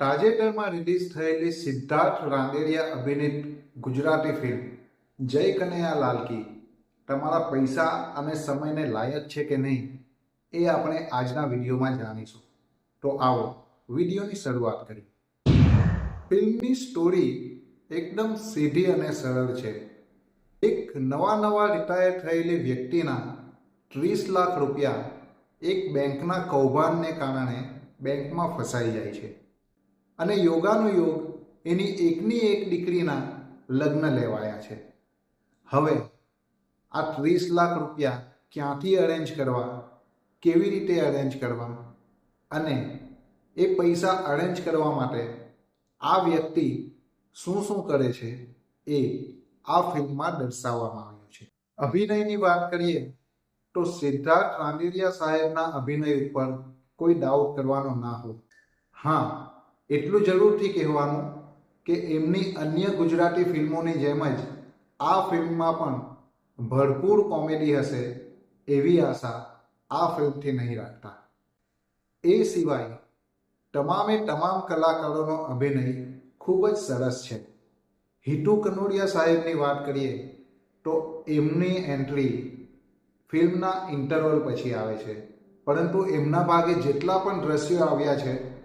તાજેતરમાં રિલીઝ થયેલી સિદ્ધાર્થ રાંદેરિયા અભિનીત ગુજરાતી ફિલ્મ, જય કનૈયા લાલકી તમારા પૈસા અને સમયને લાયક છે કે નહીં, એ આપણે આજના વિડીયોમાં જાણીશું. તો આવો વિડીયોની શરૂઆત કરી ફિલ્મની સ્ટોરી એકદમ સીધી અને સરળ છે. એક નવા નવા રિટાયર થયેલી વ્યક્તિના ત્રીસ લાખ રૂપિયા એક બેંકના કૌભાંડને કારણે બેંકમાં ફસાઈ જાય છે. અને યોગાનો યોગ એની એકની એક દીકરીના લગ્ન લેવાયા છે. હવે આ ત્રીસ લાખ રૂપિયા ક્યાંથી અરેન્જ કરવા? કેવી રીતે અરેન્જ કરવા? અને એ પૈસા અરેન્જ કરવા માટે આ વ્યક્તિ શું શું કરે છે એ આ ફિલ્મમાં દર્શાવવામાં આવ્યું છે. અભિનયની વાત કરીએ તો સિદ્ધાર્થ રાંદેરિયા સાહેબના અભિનય ઉપર કોઈ ડાઉટ કરવાનો ના હોય. હા એટલું જરૂરથી કહેવાનું કે એમની અન્ય ગુજરાતી ફિલ્મોની જેમ જ આ ફિલ્મમાં પણ ભરપૂર કોમેડી હશે એવી આશા આ ફિલ્મથી નહીં રાખતા. એ સિવાય તમામે તમામ કલાકારોનો અભિનય ખૂબ જ સરસ છે. હિતુ કનોડિયા સાહેબની વાત કરીએ તો એમની એન્ટ્રી ફિલ્મના ઇન્ટરવલ પછી આવે છે. પરંતુ એમના ભાગે જેટલા પણ દ્રશ્યો આવ્યા છે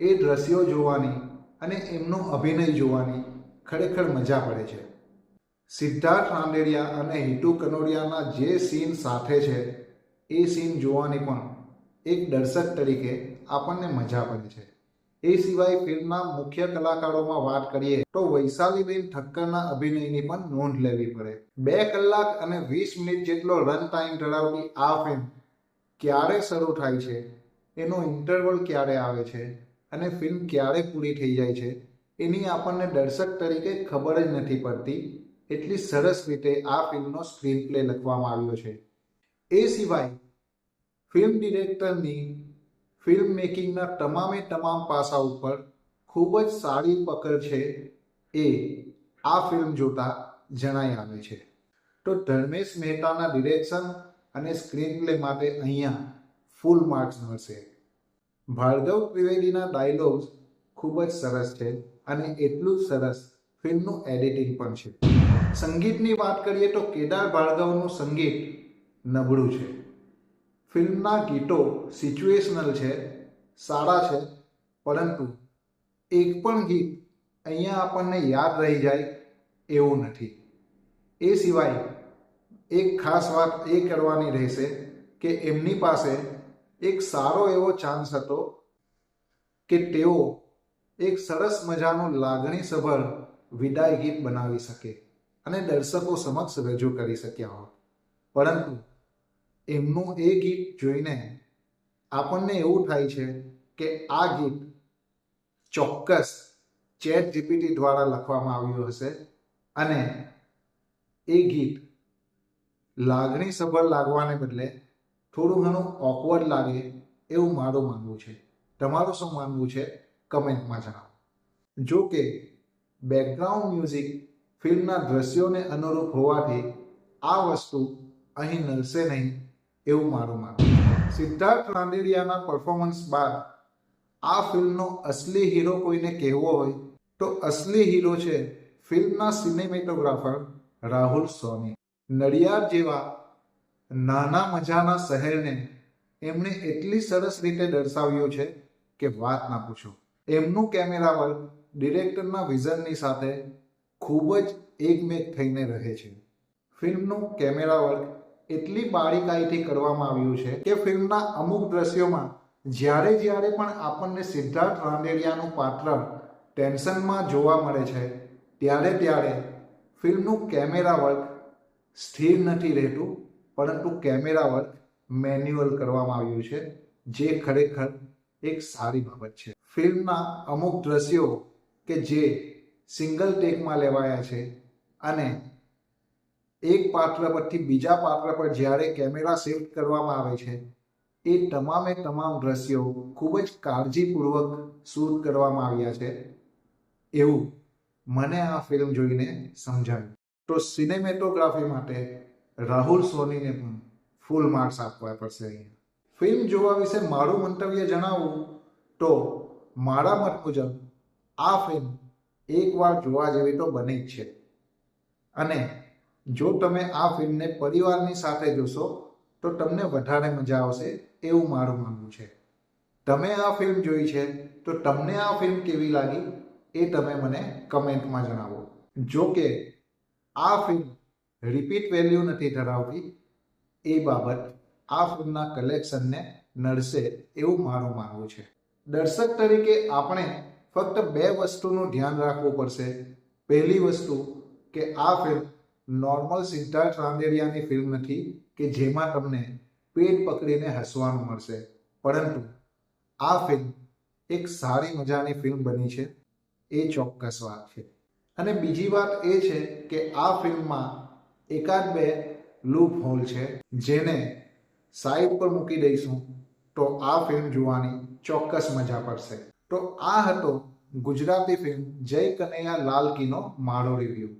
એ દ્રશ્યો જોવાની અને એમનો અભિનય જોવાની ખરેખર મજા પડે છે. સિદ્ધાર્થ રાંદેરિયા અને હિતુ કનોડિયાના જે સીન સાથે છે, એ સીન જોવાની પણ એક દર્શક તરીકે આપણને મજા પડે છે. એ સિવાય ફિલ્મના મુખ્ય કલાકારોમાં વાત કરીએ તો વૈશાલીબેન ઠક્કરના અભિનયની પણ નોંધ લેવી પડે. બે કલાક અને વીસ મિનિટ જેટલો રન ટાઈમ ધરાવતી આ ફિલ્મ ક્યારે શરૂ થાય છે, એનો ઇન્ટરવલ ક્યારે આવે છે અને ફિલ્મ ક્યારે પૂરી થઈ જાય છે, એની આપણને દર્શક તરીકે ખબર જ નથી પડતી, એટલી સરસ રીતે આ ફિલ્મનો સ્ક્રીન પ્લે લખવામાં આવ્યો છે. એ સિવાય ફિલ્મ ડિરેક્ટરની ફિલ્મ મેકિંગના તમામે તમામ પાસા ઉપર ખૂબ જ સારી પકડ છે એ આ ફિલ્મ જોતા જણાઈ આવે છે. તો ધર્મેશ મહેતાના ડિરેક્શન અને સ્ક્રીન પ્લે માટે અહીંયા ફૂલ માર્ક્સ મળશે. ભાર્ગવ ત્રિવેદીના ડાયલોગ્સ ખૂબ જ સરસ છે અને એટલું સરસ ફિલ્મનું એડિટિંગ પણ છે. સંગીતની વાત કરીએ તો કેદાર ભાર્ગવનું સંગીત નબળું છે. ફિલ્મના ગીતો સિચ્યુએશનલ છે, સારા છે, પરંતુ એક પણ ગીત અહીંયા આપણને યાદ રહી જાય એવું નથી. એ સિવાય એક ખાસ વાત એ કરવાની રહેશે કે એમની પાસે એક સારો એવો ચાન્સ હતો કે તેઓ એક સરસ મજાનું લાગણીસભર વિદાય ગીત બનાવી શકે અને દર્શકો સમક્ષ રજૂ કરી શક્યા હોત. પરંતુ એમનું એ ગીત જોઈને આપણને એવું થાય છે કે આ ગીત ચોક્કસ ચેટ જીપીટી દ્વારા લખવામાં આવ્યું હશે અને એ ગીત લાગણીસભર લાગવાને બદલે થોડું ઘણું ઓકવર્ડ લાગે એવું મારું માનવું છે. તમારું શું માનવું છે? કમેન્ટમાં જણાવો. જો કે બેકગ્રાઉન્ડ મ્યુઝિક ફિલ્મના દ્રશ્યોને અનુરૂપ હોવાથી આ વસ્તુ અહીં નલશે નહીં એવું મારું માનવું સિદ્ધાર્થ રાંદેડિયાના પરફોર્મન્સ બાદ આ ફિલ્મનો અસલી હીરો કોઈને કહેવો હોય તો અસલી હીરો છે ફિલ્મના સિનેમેટોગ્રાફર રાહુલ સોની. નડિયાદ જેવા નાના મજાના શહેરને એમણે એટલી સરસ રીતે દર્શાવ્યું છે કે વાત ના પૂછો. એમનું કેમેરા વર્ક ડિરેક્ટરના વિઝનની સાથે ખૂબ જ એકમેક થઈને રહે છે. ફિલ્મનું કેમેરા વર્ક એટલી બારીકાઈથી કરવામાં આવ્યું છે કે ફિલ્મના અમુક દ્રશ્યોમાં જ્યારે જ્યારે પણ આપણને સિદ્ધાર્થ રાંદેરિયાનું પાત્ર ટેન્શનમાં જોવા મળે છે, ત્યારે ત્યારે ફિલ્મનું કેમેરા વર્ક સ્થિર નથી રહેતું. પરંતુ કેમેરા વર્ક મેન્યુઅલ કરવામાં આવ્યું છે, જે ખરેખર એક સારી બાબત છે. ફિલ્મના અમુક દ્રશ્યો કે જે સિંગલ ટેકમાં લેવાયા છે અને એક પાત્ર પરથી બીજા પાત્ર પર જ્યારે કેમેરા શિફ્ટ કરવામાં આવે છે, એ તમામે તમામ દ્રશ્યો ખૂબ જ કાળજીપૂર્વક શૂટ કરવામાં આવ્યા છે એવું મને આ ફિલ્મ જોઈને સમજાયું. તો સિનેમેટોગ્રાફી માટે રાહુલ સોનીને પણ ફૂલ માર્ક્સ આપવા પડશે અહીંયા. ફિલ્મ જોવા વિશે મારું મંતવ્ય જણાવું તો મારા મત મુજબ આ ફિલ્મ એકવાર જોવા જેવી તો બની જ છે. અને જો તમે આ ફિલ્મને પરિવારની સાથે જોશો તો તમને વધારે મજા આવશે એવું મારું માનવું છે. તમે આ ફિલ્મ જોઈ છે તો તમને આ ફિલ્મ કેવી લાગી એ તમે મને કમેન્ટમાં જણાવો. જો કે આ ફિલ્મ રિપીટ વેલ્યુ નથી ધરાવતી, એ બાબત આ ફિલ્મના કલેક્શનને નડશે એવું મારું માનવું છે. દર્શક તરીકે આપણે ફક્ત બે વસ્તુનું ધ્યાન રાખવું પડશે. પહેલી વસ્તુ કે આ ફિલ્મ નોર્મલ સિદ્ધાર્થ રાંદેરિયાની ફિલ્મ નથી કે જેમાં તમને પેટ પકડીને હસવાનું મળશે. પરંતુ આ ફિલ્મ એક સારી મજાની ફિલ્મ બની છે. એ ચોક્કસ વાત છે. અને બીજી વાત એ છે કે આ ફિલ્મમાં એકાદ બે લૂપ હોલ છે, જેને સાઈડ પર મૂકી દઈશું, તો આ ફિલ્મ જોવાની ચોક્કસ મજા પડશે. તો આ હતો ગુજરાતી ફિલ્મ જય કનૈયા લાલ કીનો મારો રિવ્યૂ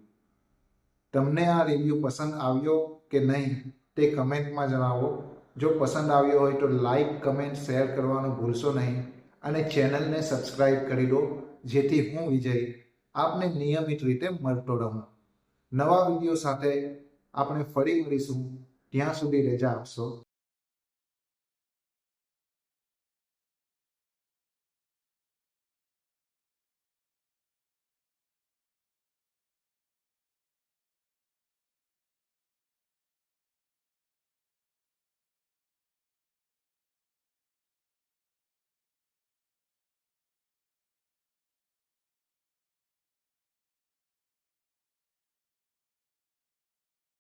તમને આ રિવ્યૂ પસંદ આવ્યો કે નહીં, તે કમેન્ટમાં જણાવો. જો પસંદ આવ્યો હોય તો લાઈક કમેન્ટ શેર કરવાનું ભૂલશો નહીં અને ચેનલને સબસ્ક્રાઈબ કરી દો, જેથી હું વિજય આપને નિયમિત રીતે મળતો રહું. નવા વીડિયો સાથે આપણે ફરી મળીશું. ત્યાં સુધી રજા આપશો.